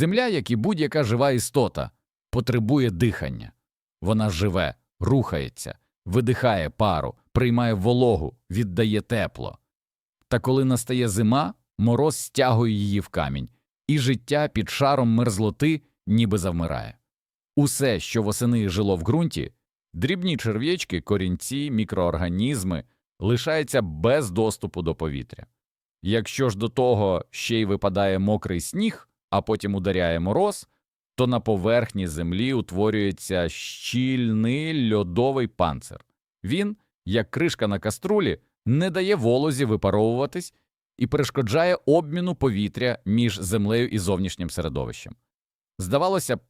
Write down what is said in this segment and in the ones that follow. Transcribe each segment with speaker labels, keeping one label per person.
Speaker 1: Земля, як і будь-яка жива істота, потребує дихання. Вона живе, рухається, видихає пару, приймає вологу, віддає тепло. Та коли настає зима, мороз стягує її в камінь, і життя під шаром мерзлоти ніби завмирає. Усе, що восени жило в ґрунті, дрібні черв'ячки, корінці, мікроорганізми, лишається без доступу до повітря. Якщо ж до того ще й випадає мокрий сніг, а потім ударяє мороз, то на поверхні землі утворюється щільний льодовий панцир. Він, як кришка на каструлі, не дає волозі випаровуватись і перешкоджає обміну повітря між землею і зовнішнім середовищем. Здавалося б,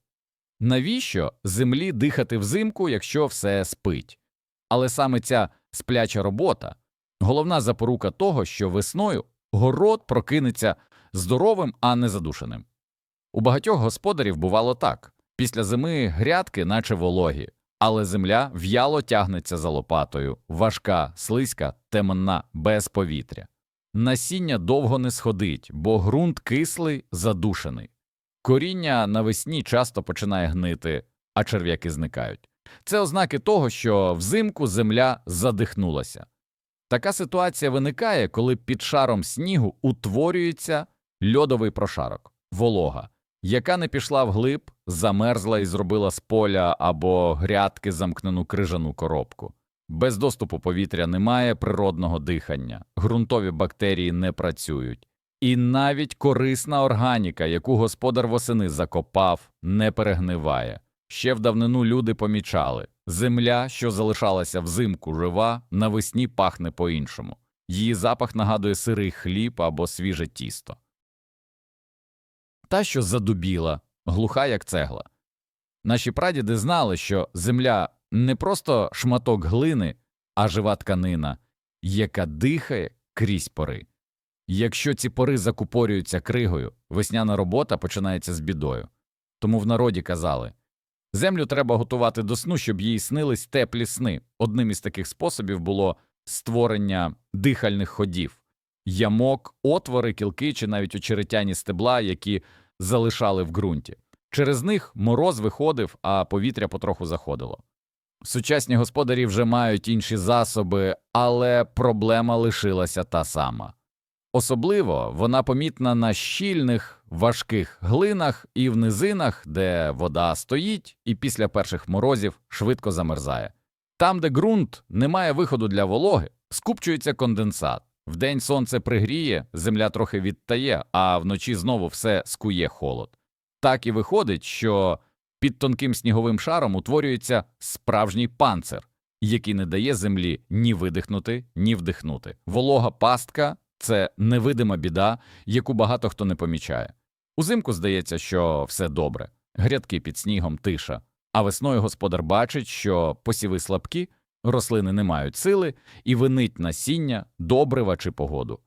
Speaker 1: навіщо землі дихати взимку, якщо все спить? Але саме ця спляча робота головна запорука того, що весною город прокинеться здоровим, а не задушеним. У багатьох господарів бувало так після зими грядки, наче вологі, але земля в'яло тягнеться за лопатою, важка, слизька, темна, без повітря. Насіння довго не сходить, бо ґрунт кислий, задушений. Коріння навесні часто починає гнити, а черв'яки зникають. Це ознаки того, що взимку земля задихнулася. Така ситуація виникає, коли під шаром снігу утворюється льодовий прошарок, волога, яка не пішла вглиб, замерзла і зробила з поля або грядки замкнену крижану коробку. Без доступу повітря немає природного дихання, ґрунтові бактерії не працюють, і навіть корисна органіка, яку господар восени закопав, не перегниває. Ще в давнину люди помічали земля, що залишалася взимку жива, навесні пахне по-іншому. Її запах нагадує сирий хліб або свіже тісто. Та, що задубіла, глуха, як цегла. Наші прадіди знали, що земля не просто шматок глини, а жива тканина, яка дихає крізь пори. Якщо ці пори закупорюються кригою, весняна робота починається з бідою. Тому в народі казали землю треба готувати до сну, щоб їй снились теплі сни. Одним із таких способів було створення дихальних ходів, ямок, отвори, кілки чи навіть очеретяні стебла, які залишали в ґрунті. Через них мороз виходив, а повітря потроху заходило. Сучасні господарі вже мають інші засоби, але проблема лишилася та сама. Особливо вона помітна на щільних важких глинах і в низинах, де вода стоїть і після перших морозів швидко замерзає. Там, де ґрунт не має виходу для вологи, скупчується конденсат. Вдень сонце пригріє, земля трохи відтає, а вночі знову все скує холод. Так і виходить, що під тонким сніговим шаром утворюється справжній панцир, який не дає землі ні видихнути, ні вдихнути. Волога пастка це невидима біда, яку багато хто не помічає. Узимку здається, що все добре, грядки під снігом тиша, а весною господар бачить, що посіви слабкі, рослини не мають сили і винить насіння, добрива чи погоду.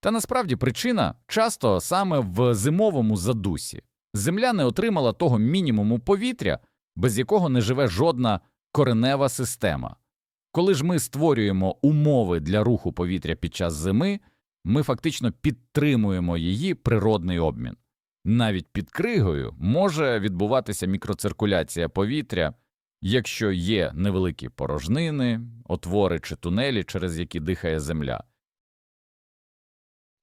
Speaker 1: Та насправді причина часто саме в зимовому задусі. Земля не отримала того мінімуму повітря, без якого не живе жодна коренева система. Коли ж ми створюємо умови для руху повітря під час зими, ми фактично підтримуємо її природний обмін. Навіть під кригою може відбуватися мікроциркуляція повітря, якщо є невеликі порожнини, отвори чи тунелі, через які дихає земля.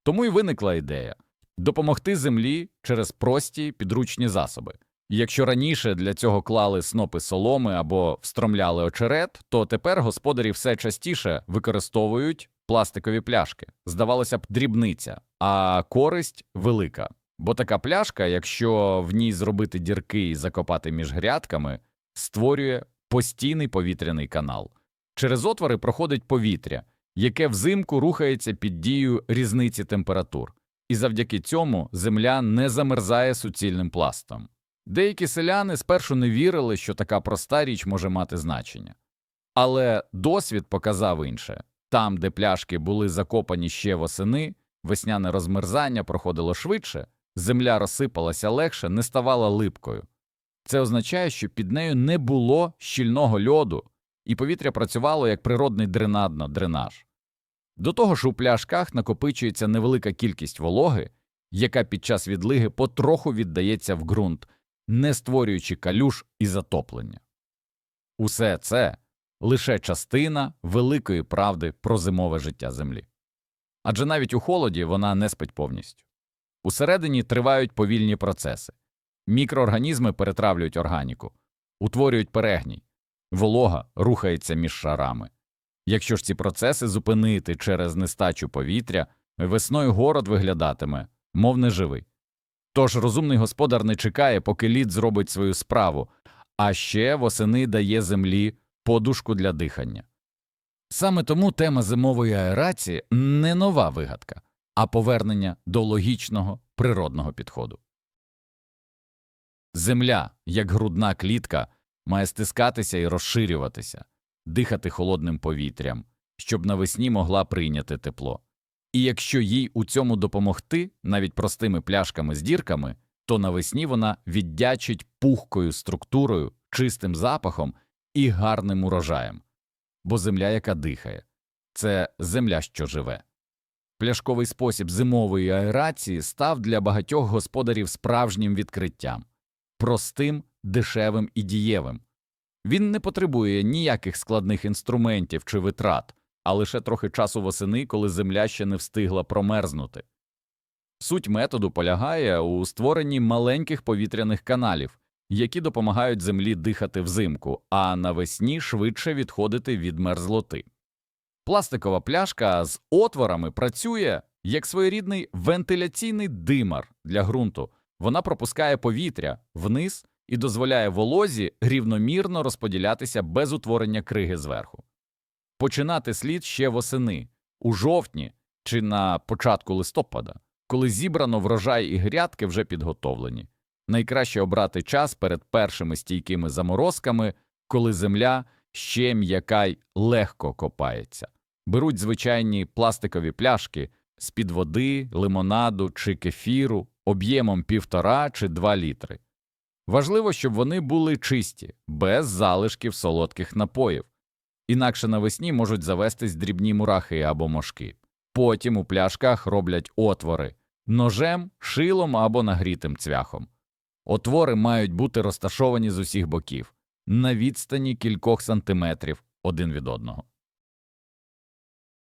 Speaker 1: Тому й виникла ідея допомогти землі через прості підручні засоби. Якщо раніше для цього клали снопи соломи або встромляли очерет, то тепер господарі все частіше використовують пластикові пляшки. Здавалося б, дрібниця, а користь велика. Бо така пляшка, якщо в ній зробити дірки і закопати між грядками, створює постійний повітряний канал. Через отвори проходить повітря, яке взимку рухається під дією різниці температур, і завдяки цьому земля не замерзає суцільним пластом. Деякі селяни спершу не вірили, що така проста річ може мати значення. Але досвід показав інше там, де пляшки були закопані ще восени, весняне розмерзання проходило швидше, земля розсипалася легше, не ставала липкою. Це означає, що під нею не було щільного льоду, і повітря працювало як природний дренадно дренаж. До того ж, у пляшках накопичується невелика кількість вологи, яка під час відлиги потроху віддається в ґрунт, не створюючи калюж і затоплення. Усе це лише частина великої правди про зимове життя Землі. Адже навіть у холоді вона не спить повністю. Усередині тривають повільні процеси. Мікроорганізми перетравлюють органіку, утворюють перегній, волога рухається між шарами. Якщо ж ці процеси зупинити через нестачу повітря, весною город виглядатиме, мов неживий. Тож розумний господар не чекає, поки лід зробить свою справу, а ще восени дає землі подушку для дихання. Саме тому тема зимової аерації не нова вигадка, а повернення до логічного природного підходу. Земля, як грудна клітка, має стискатися і розширюватися, дихати холодним повітрям, щоб навесні могла прийняти тепло. І якщо їй у цьому допомогти, навіть простими пляшками з дірками, то навесні вона віддячить пухкою структурою, чистим запахом і гарним урожаєм. Бо земля, яка дихає, це земля, що живе. Пляшковий спосіб зимової аерації став для багатьох господарів справжнім відкриттям простим, дешевим і дієвим. Він не потребує ніяких складних інструментів чи витрат, а лише трохи часу восени, коли земля ще не встигла промерзнути. Суть методу полягає у створенні маленьких повітряних каналів, які допомагають землі дихати взимку, а навесні швидше відходити від мерзлоти. Пластикова пляшка з отворами працює як своєрідний вентиляційний димар для ґрунту. Вона пропускає повітря вниз і дозволяє волозі рівномірно розподілятися без утворення криги зверху. Починати слід ще восени, у жовтні чи на початку листопада, коли зібрано врожай і грядки вже підготовлені. Найкраще обрати час перед першими стійкими заморозками, коли земля ще м'яка й легко копається. Беруть звичайні пластикові пляшки з під води, лимонаду чи кефіру об'ємом півтора чи два літри. Важливо, щоб вони були чисті, без залишків солодких напоїв, інакше навесні можуть завестись дрібні мурахи або мошки. Потім у пляшках роблять отвори ножем, шилом або нагрітим цвяхом. Отвори мають бути розташовані з усіх боків на відстані кількох сантиметрів один від одного.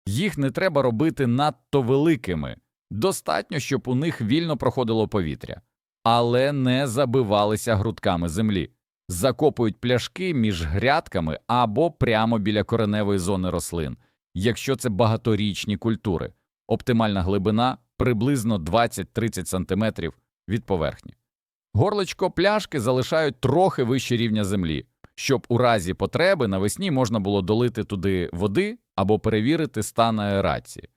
Speaker 1: Їх не треба робити надто великими, достатньо, щоб у них вільно проходило повітря, але не забивалися грудками землі, закопують пляшки між грядками або прямо біля кореневої зони рослин, якщо це багаторічні культури, оптимальна глибина приблизно 20-30 см від поверхні. Горличко пляшки залишають трохи вище рівня землі, щоб у разі потреби навесні можна було долити туди води або перевірити стан аерації.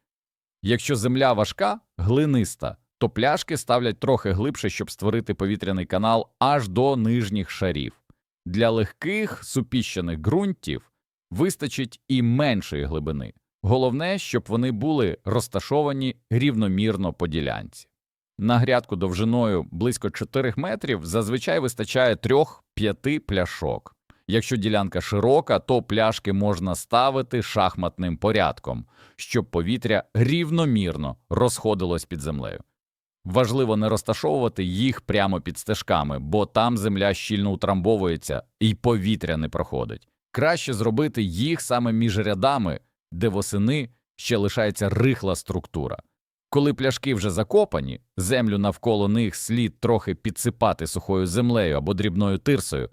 Speaker 1: Якщо земля важка, глиниста, то пляшки ставлять трохи глибше, щоб створити повітряний канал аж до нижніх шарів. Для легких супіщених ґрунтів вистачить і меншої глибини. Головне, щоб вони були розташовані рівномірно по ділянці. На грядку довжиною близько 4 метрів зазвичай вистачає 3-5 пляшок. Якщо ділянка широка, то пляшки можна ставити шахматним порядком, щоб повітря рівномірно розходилось під землею. Важливо не розташовувати їх прямо під стежками, бо там земля щільно утрамбовується і повітря не проходить. Краще зробити їх саме між рядами, де восени ще лишається рихла структура. Коли пляшки вже закопані, землю навколо них слід трохи підсипати сухою землею або дрібною тирсою.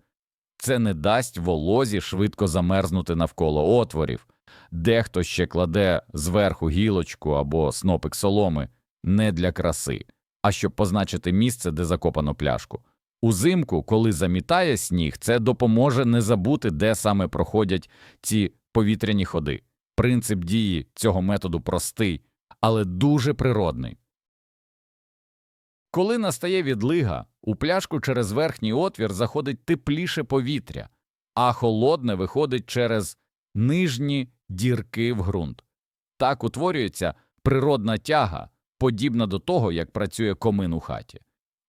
Speaker 1: Це не дасть волозі швидко замерзнути навколо отворів, дехто ще кладе зверху гілочку або снопик соломи не для краси, а щоб позначити місце, де закопано пляшку. Узимку, коли замітає сніг, це допоможе не забути, де саме проходять ці повітряні ходи. Принцип дії цього методу простий, але дуже природний. Коли настає відлига, у пляшку через верхній отвір заходить тепліше повітря, а холодне виходить через нижні дірки в ґрунт. Так утворюється природна тяга, подібна до того, як працює комин у хаті.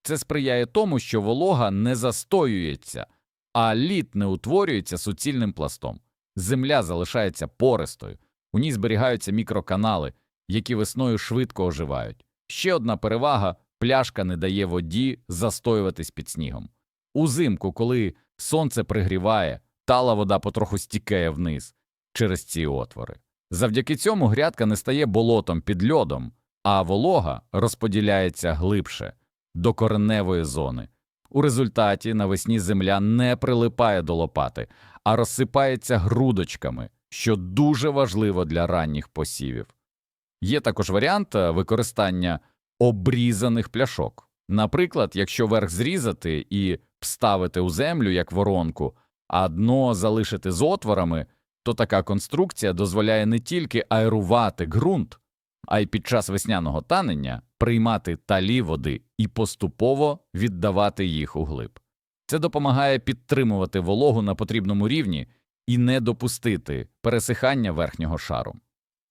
Speaker 1: Це сприяє тому, що волога не застоюється, а лід не утворюється суцільним пластом. Земля залишається пористою, у ній зберігаються мікроканали, які весною швидко оживають. Ще одна перевага пляшка не дає воді застоюватись під снігом. Узимку, коли сонце пригріває, тала вода потроху стікає вниз через ці отвори. Завдяки цьому грядка не стає болотом під льодом, а волога розподіляється глибше до кореневої зони. У результаті навесні земля не прилипає до лопати, а розсипається грудочками, що дуже важливо для ранніх посівів. Є також варіант е, використання обрізаних пляшок. Наприклад, якщо верх зрізати і вставити у землю як воронку, а дно залишити з отворами, то така конструкція дозволяє не тільки аерувати ґрунт, а й під час весняного танення приймати талі води і поступово віддавати їх углиб. Це допомагає підтримувати вологу на потрібному рівні і не допустити пересихання верхнього шару.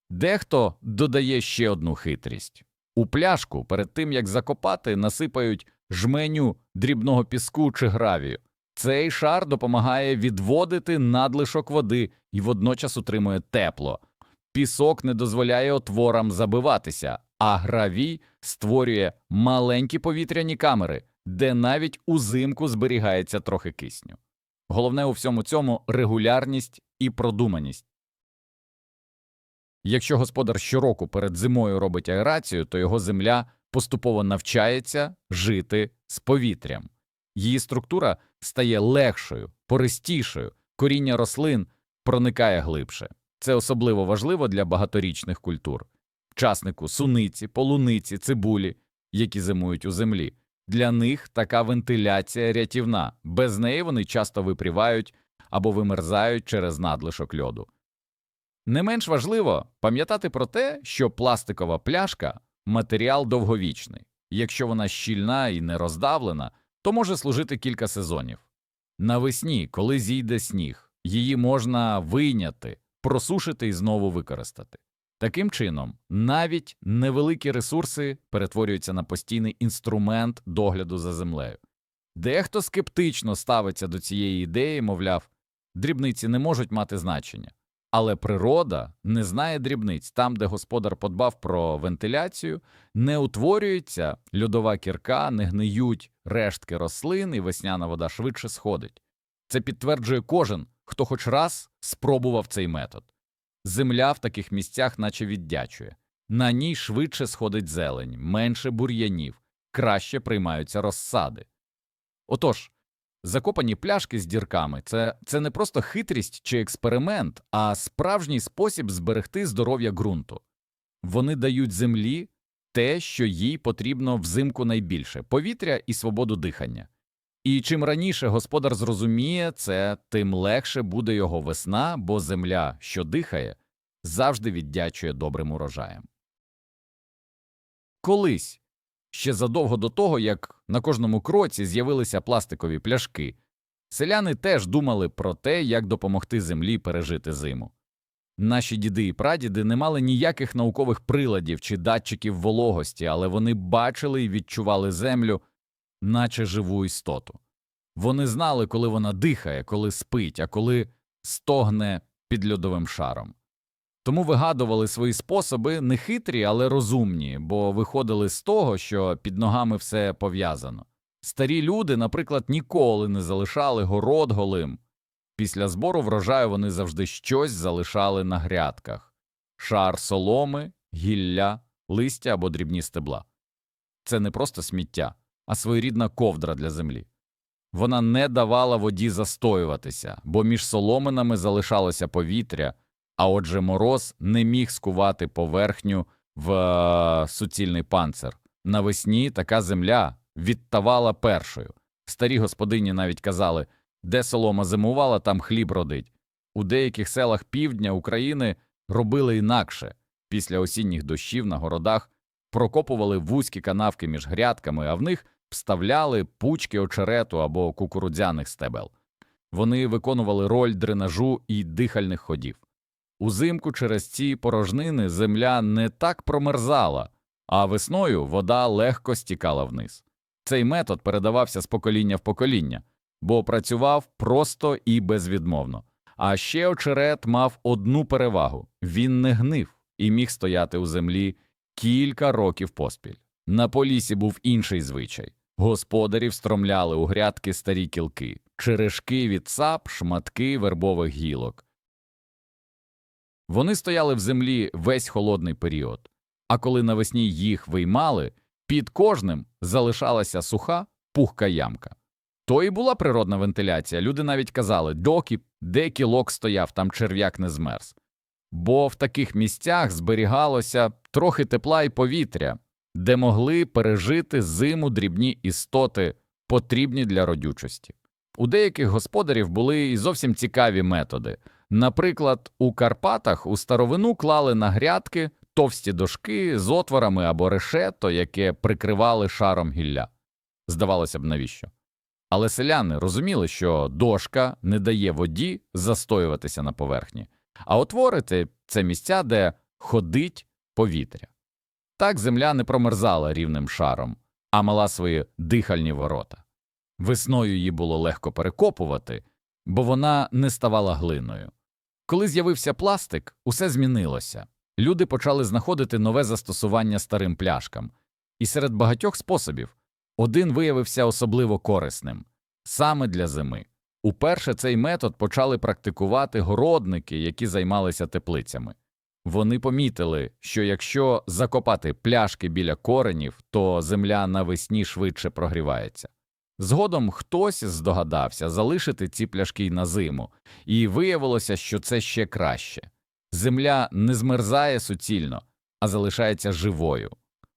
Speaker 1: Дехто додає ще одну хитрість у пляшку перед тим як закопати, насипають жменю дрібного піску чи гравію. Цей шар допомагає відводити надлишок води і водночас утримує тепло. Пісок не дозволяє отворам забиватися, а гравій створює маленькі повітряні камери, де навіть узимку зберігається трохи кисню. Головне у всьому цьому регулярність і продуманість. Якщо господар щороку перед зимою робить аерацію, то його земля поступово навчається жити з повітрям. Її структура стає легшою, пористішою, коріння рослин проникає глибше. Це особливо важливо для багаторічних культур часнику суниці, полуниці, цибулі, які зимують у землі. Для них така вентиляція рятівна, без неї вони часто випрівають або вимерзають через надлишок льоду. Не менш важливо пам'ятати про те, що пластикова пляшка матеріал довговічний. Якщо вона щільна і не роздавлена, то може служити кілька сезонів. Навесні, коли зійде сніг, її можна вийняти, просушити і знову використати. Таким чином, навіть невеликі ресурси перетворюються на постійний інструмент догляду за землею. Дехто скептично ставиться до цієї ідеї, мовляв, дрібниці не можуть мати значення. Але природа не знає дрібниць там, де господар подбав про вентиляцію, не утворюється льодова кірка, не гниють рештки рослин, і весняна вода швидше сходить. Це підтверджує кожен, хто хоч раз спробував цей метод. Земля в таких місцях наче віддячує, на ній швидше сходить зелень, менше бур'янів, краще приймаються розсади. Отож, закопані пляшки з дірками це, це не просто хитрість чи експеримент, а справжній спосіб зберегти здоров'я ґрунту. Вони дають землі те, що їй потрібно взимку найбільше повітря і свободу дихання. І чим раніше господар зрозуміє це, тим легше буде його весна, бо земля, що дихає, завжди віддячує добрим урожаєм. Колись, ще задовго до того, як на кожному кроці з'явилися пластикові пляшки, селяни теж думали про те, як допомогти землі пережити зиму. Наші діди і прадіди не мали ніяких наукових приладів чи датчиків вологості, але вони бачили і відчували землю наче живу істоту. Вони знали, коли вона дихає, коли спить, а коли стогне під льодовим шаром. Тому вигадували свої способи не хитрі, але розумні, бо виходили з того, що під ногами все пов'язано. Старі люди, наприклад, ніколи не залишали город голим. Після збору врожаю вони завжди щось залишали на грядках шар соломи, гілля, листя або дрібні стебла. Це не просто сміття, а своєрідна ковдра для землі. Вона не давала воді застоюватися, бо між соломинами залишалося повітря, а отже, мороз не міг скувати поверхню в е, суцільний панцир. Навесні така земля відтавала першою. Старі господині навіть казали, де солома зимувала, там хліб родить. У деяких селах півдня України робили інакше. Після осінніх дощів на городах прокопували вузькі канавки між грядками, а в них вставляли пучки очерету або кукурудзяних стебел. Вони виконували роль дренажу і дихальних ходів. Узимку через ці порожнини земля не так промерзала, а весною вода легко стікала вниз. Цей метод передавався з покоління в покоління, бо працював просто і безвідмовно. А ще очерет мав одну перевагу він не гнив і міг стояти у землі кілька років поспіль. На полісі був інший звичай. Господарі встромляли у грядки старі кілки, черешки від сап, шматки вербових гілок. Вони стояли в землі весь холодний період, а коли навесні їх виймали, під кожним залишалася суха, пухка ямка. То і була природна вентиляція. Люди навіть казали, доки де кілок стояв, там черв'як не змерз. Бо в таких місцях зберігалося трохи тепла і повітря, де могли пережити зиму дрібні істоти, потрібні для родючості. У деяких господарів були і зовсім цікаві методи. Наприклад, у Карпатах у старовину клали на грядки товсті дошки з отворами або решето, яке прикривали шаром гілля. Здавалося б, навіщо? Але селяни розуміли, що дошка не дає воді застоюватися на поверхні, а отворити це місця, де ходить повітря. Так земля не промерзала рівним шаром, а мала свої дихальні ворота. Весною її було легко перекопувати, бо вона не ставала глиною. Коли з'явився пластик, усе змінилося. Люди почали знаходити нове застосування старим пляшкам, і серед багатьох способів один виявився особливо корисним саме для зими. Уперше цей метод почали практикувати городники, які займалися теплицями. Вони помітили, що якщо закопати пляшки біля коренів, то земля навесні швидше прогрівається. Згодом хтось здогадався залишити ці пляшки на зиму, і виявилося, що це ще краще. Земля не змерзає суцільно, а залишається живою.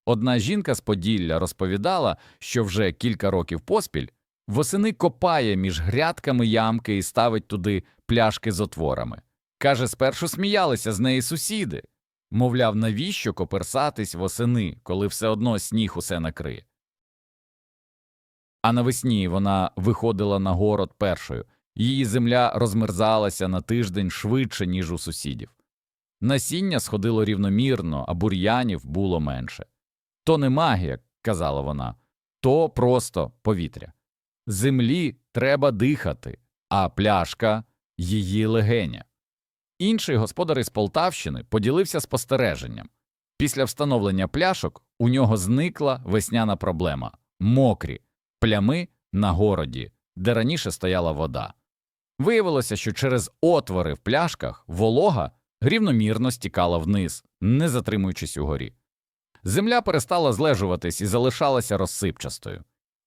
Speaker 1: Одна жінка з Поділля розповідала, що вже кілька років поспіль восени копає між грядками ямки і ставить туди пляшки з отворами. Каже, спершу сміялися з неї сусіди. Мовляв, навіщо коперсатись восени, коли все одно сніг усе накриє. А навесні вона виходила на город першою, її земля розмерзалася на тиждень швидше, ніж у сусідів. Насіння сходило рівномірно, а бур'янів було менше. То не магія, казала вона, то просто повітря. Землі треба дихати, а пляшка її легеня. Інший господар із Полтавщини поділився спостереженням. Після встановлення пляшок у нього зникла весняна проблема мокрі плями на городі, де раніше стояла вода. Виявилося, що через отвори в пляшках волога рівномірно стікала вниз, не затримуючись угорі. Земля перестала злежуватись і залишалася розсипчастою.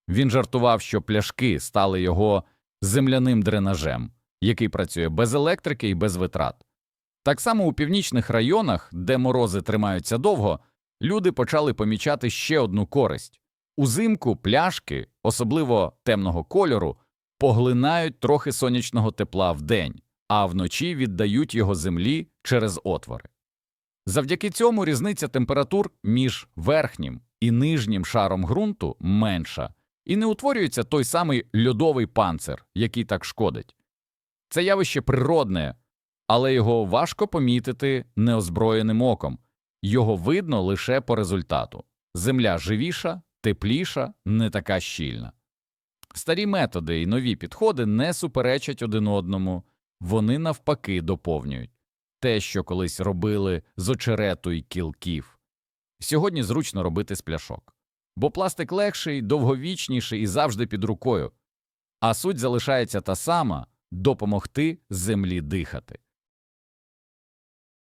Speaker 1: Він жартував, що пляшки стали його земляним дренажем, який працює без електрики і без витрат. Так само у північних районах, де морози тримаються довго, люди почали помічати ще одну користь узимку пляшки, особливо темного кольору, поглинають трохи сонячного тепла в день, а вночі віддають його землі через отвори. Завдяки цьому різниця температур між верхнім і нижнім шаром ґрунту менша, і не утворюється той самий льодовий панцир, який так шкодить. Це явище природне, але його важко помітити неозброєним оком, його видно лише по результату земля живіша, тепліша, не така щільна. Старі методи і нові підходи не суперечать один одному, вони навпаки доповнюють те, що колись робили з очерету й кілків. Сьогодні зручно робити з пляшок, бо пластик легший, довговічніший і завжди під рукою, а суть залишається та сама допомогти землі дихати.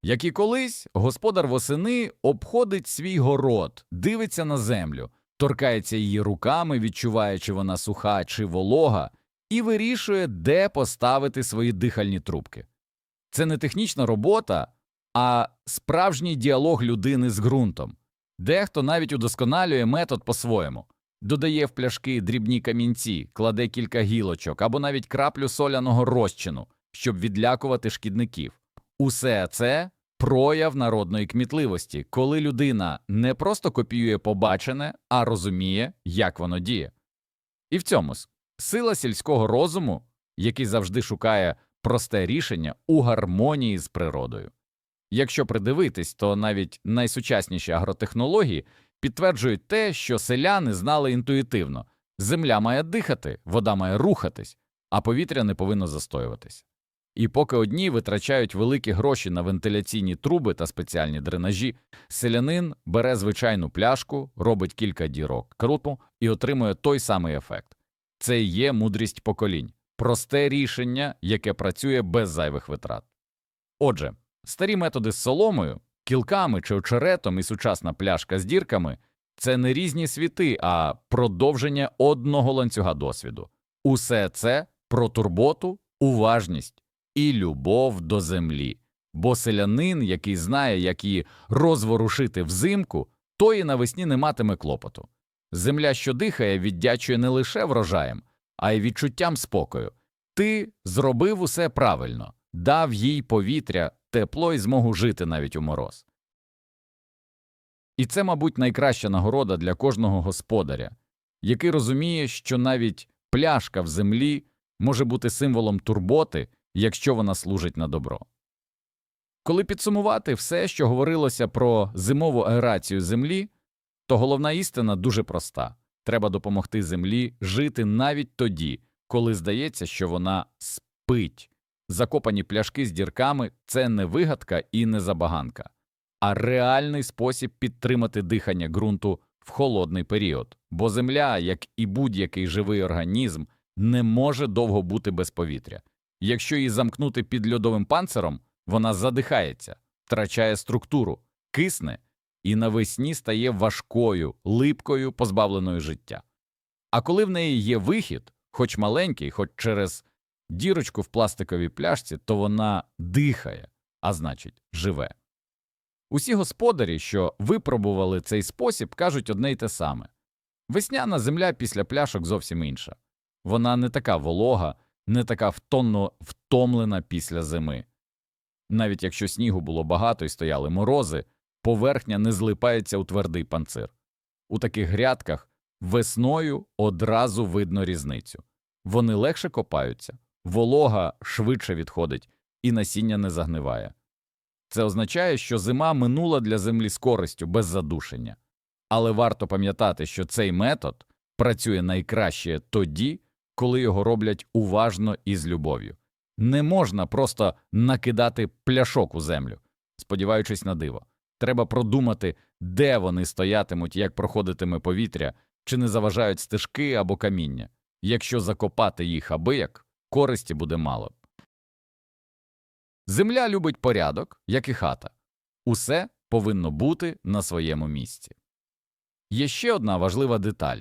Speaker 1: Як і колись, господар восени обходить свій город, дивиться на землю, торкається її руками, відчуває, чи вона суха чи волога, і вирішує, де поставити свої дихальні трубки. Це не технічна робота, а справжній діалог людини з ґрунтом. Дехто навіть удосконалює метод по-своєму, додає в пляшки дрібні камінці, кладе кілька гілочок або навіть краплю соляного розчину, щоб відлякувати шкідників. Усе це прояв народної кмітливості, коли людина не просто копіює побачене, а розуміє, як воно діє. І в цьому сила сільського розуму, який завжди шукає просте рішення у гармонії з природою. Якщо придивитись, то навіть найсучасніші агротехнології підтверджують те, що селяни знали інтуїтивно земля має дихати, вода має рухатись, а повітря не повинно застоюватись. І поки одні витрачають великі гроші на вентиляційні труби та спеціальні дренажі, селянин бере звичайну пляшку, робить кілька дірок круту і отримує той самий ефект. Це і є мудрість поколінь, просте рішення, яке працює без зайвих витрат. Отже, старі методи з соломою, кілками чи очеретом і сучасна пляшка з дірками це не різні світи, а продовження одного ланцюга досвіду. Усе це про турботу, уважність і любов до землі. Бо селянин, який знає, як її розворушити взимку, той і навесні не матиме клопоту. Земля, що дихає, віддячує не лише врожаєм, а й відчуттям спокою. Ти зробив усе правильно, дав їй повітря, тепло і змогу жити навіть у мороз. І це, мабуть, найкраща нагорода для кожного господаря, який розуміє, що навіть пляшка в землі може бути символом турботи, якщо вона служить на добро. Коли підсумувати все, що говорилося про зимову аерацію землі, то головна істина дуже проста треба допомогти землі жити навіть тоді, коли здається, що вона спить. Закопані пляшки з дірками це не вигадка і не забаганка, а реальний спосіб підтримати дихання ґрунту в холодний період, бо земля, як і будь-який живий організм, не може довго бути без повітря. Якщо її замкнути під льодовим панциром, вона задихається, втрачає структуру, кисне і навесні стає важкою, липкою, позбавленою життя. А коли в неї є вихід, хоч маленький, хоч через дірочку в пластиковій пляшці, то вона дихає, а значить, живе. Усі господарі, що випробували цей спосіб, кажуть одне й те саме весняна земля після пляшок зовсім інша. Вона не така волога, не така втонно втомлена після зими. Навіть якщо снігу було багато і стояли морози, поверхня не злипається у твердий панцир. У таких грядках весною одразу видно різницю. Вони легше копаються, волога швидше відходить і насіння не загниває. Це означає, що зима минула для землі з користю без задушення. Але варто пам'ятати, що цей метод працює найкраще тоді, коли його роблять уважно і з любов'ю. Не можна просто накидати пляшок у землю, сподіваючись на диво. Треба продумати, де вони стоятимуть, як проходитиме повітря, чи не заважають стежки або каміння. Якщо закопати їх абияк, користі буде мало. Земля любить порядок, як і хата. Усе повинно бути на своєму місці. Є ще одна важлива деталь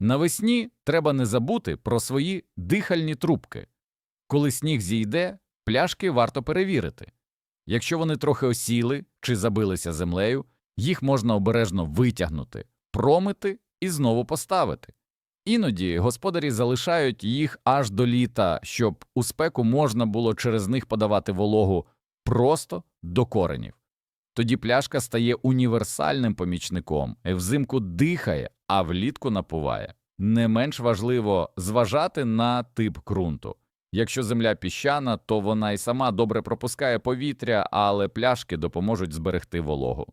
Speaker 1: навесні треба не забути про свої дихальні трубки. Коли сніг зійде, пляшки варто перевірити. Якщо вони трохи осіли чи забилися землею, їх можна обережно витягнути, промити і знову поставити. Іноді господарі залишають їх аж до літа, щоб у спеку можна було через них подавати вологу просто до коренів. Тоді пляшка стає універсальним помічником, взимку дихає, а влітку напуває. Не менш важливо зважати на тип ґрунту. Якщо земля піщана, то вона й сама добре пропускає повітря, але пляшки допоможуть зберегти вологу.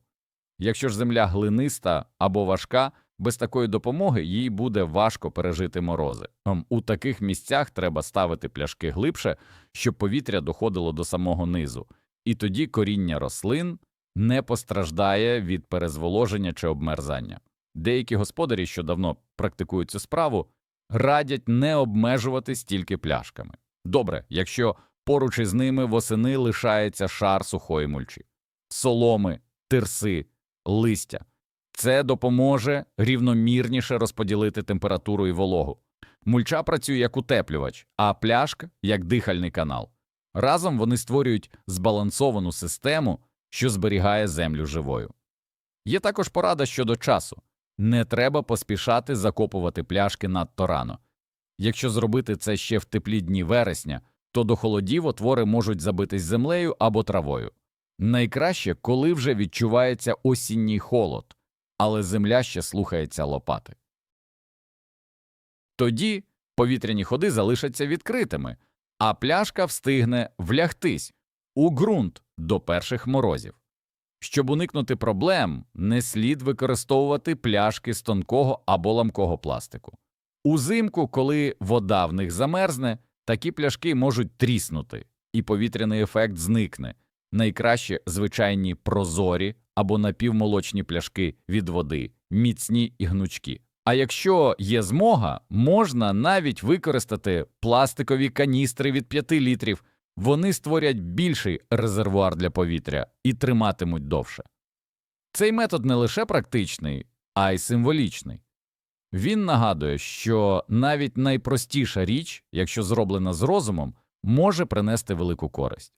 Speaker 1: Якщо ж земля глиниста або важка, без такої допомоги їй буде важко пережити морози. Ем, У таких місцях треба ставити пляшки глибше, щоб повітря доходило до самого низу, і тоді коріння рослин не постраждає від перезволоження чи обмерзання. Деякі господарі, що давно практикують цю справу, радять не обмежувати стільки пляшками. Добре, якщо поруч із ними восени лишається шар сухої мульчі, соломи, тирси, листя. Це допоможе рівномірніше розподілити температуру і вологу. Мульча працює як утеплювач, а пляшка як дихальний канал. Разом вони створюють збалансовану систему, що зберігає землю живою. Є також порада щодо часу не треба поспішати закопувати пляшки надто рано. Якщо зробити це ще в теплі дні вересня, то до холодів отвори можуть забитись землею або травою. Найкраще, коли вже відчувається осінній холод, але земля ще слухається лопати. Тоді повітряні ходи залишаться відкритими, а пляшка встигне влягтись у ґрунт до перших морозів. Щоб уникнути проблем, не слід використовувати пляшки з тонкого або ламкого пластику. Узимку, коли вода в них замерзне, такі пляшки можуть тріснути, і повітряний ефект зникне. Найкраще звичайні прозорі або напівмолочні пляшки від води, міцні і гнучкі. А якщо є змога, можна навіть використати пластикові каністри від 5 літрів. Вони створять більший резервуар для повітря і триматимуть довше. Цей метод не лише практичний, а й символічний. Він нагадує, що навіть найпростіша річ, якщо зроблена з розумом, може принести велику користь.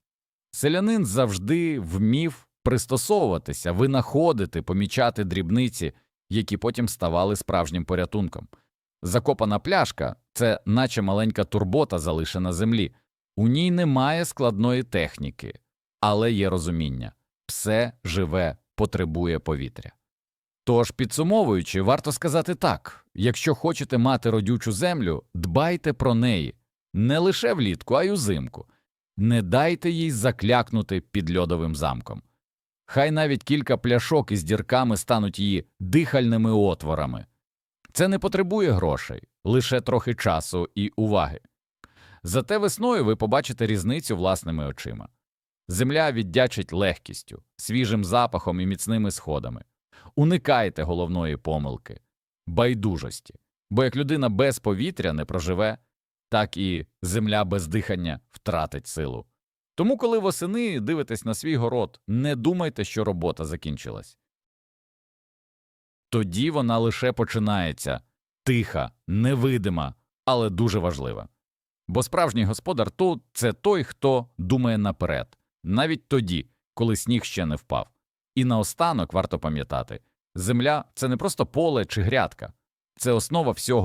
Speaker 1: Селянин завжди вмів пристосовуватися, винаходити, помічати дрібниці, які потім ставали справжнім порятунком. Закопана пляшка це наче маленька турбота, залишена землі. У ній немає складної техніки, але є розуміння все живе потребує повітря. Тож, підсумовуючи, варто сказати так якщо хочете мати родючу землю, дбайте про неї не лише влітку, а й узимку. Не дайте їй заклякнути під льодовим замком. Хай навіть кілька пляшок із дірками стануть її дихальними отворами. Це не потребує грошей, лише трохи часу і уваги. Зате весною ви побачите різницю власними очима. Земля віддячить легкістю, свіжим запахом і міцними сходами. Уникайте головної помилки, байдужості, бо як людина без повітря не проживе, так і земля без дихання втратить силу. Тому, коли восени дивитесь на свій город, не думайте, що робота закінчилась. Тоді вона лише починається тиха, невидима, але дуже важлива. Бо справжній господар то це той, хто думає наперед, навіть тоді, коли сніг ще не впав. І наостанок варто пам'ятати земля це не просто поле чи грядка, це основа всього